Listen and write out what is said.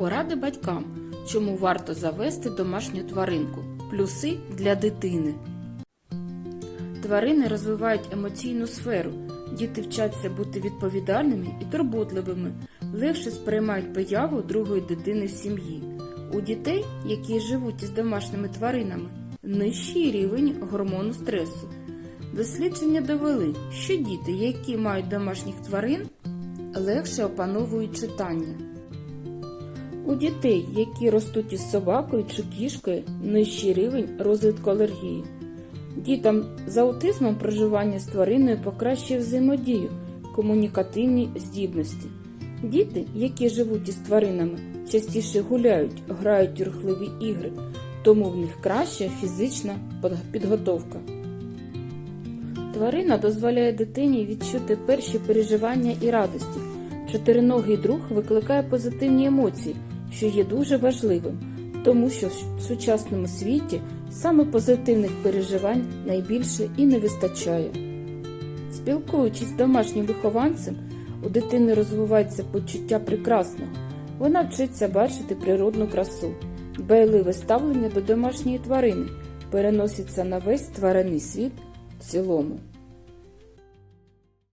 Поради батькам, чому варто завести домашню тваринку. Плюси для дитини. Тварини розвивають емоційну сферу. Діти вчаться бути відповідальними і турботливими, легше сприймають появу другої дитини в сім'ї. У дітей, які живуть із домашніми тваринами, нижчий рівень гормону стресу. Дослідження довели, що діти, які мають домашніх тварин, легше опановують читання. У дітей, які ростуть із собакою чи кішкою, нижчий рівень розвитку алергії. Дітям з аутизмом проживання з твариною покращує взаємодію, комунікативні здібності. Діти, які живуть із тваринами, частіше гуляють, грають у рухливі ігри, тому в них краща фізична підготовка. Тварина дозволяє дитині відчути перші переживання і радості. Чотириногий друг викликає позитивні емоції, що є дуже важливим, тому що в сучасному світі саме позитивних переживань найбільше і не вистачає. Спілкуючись з домашнім вихованцем, у дитини розвивається почуття прекрасного. Вона вчиться бачити природну красу, дбайливе ставлення до домашньої тварини переноситься на весь тваринний світ в цілому.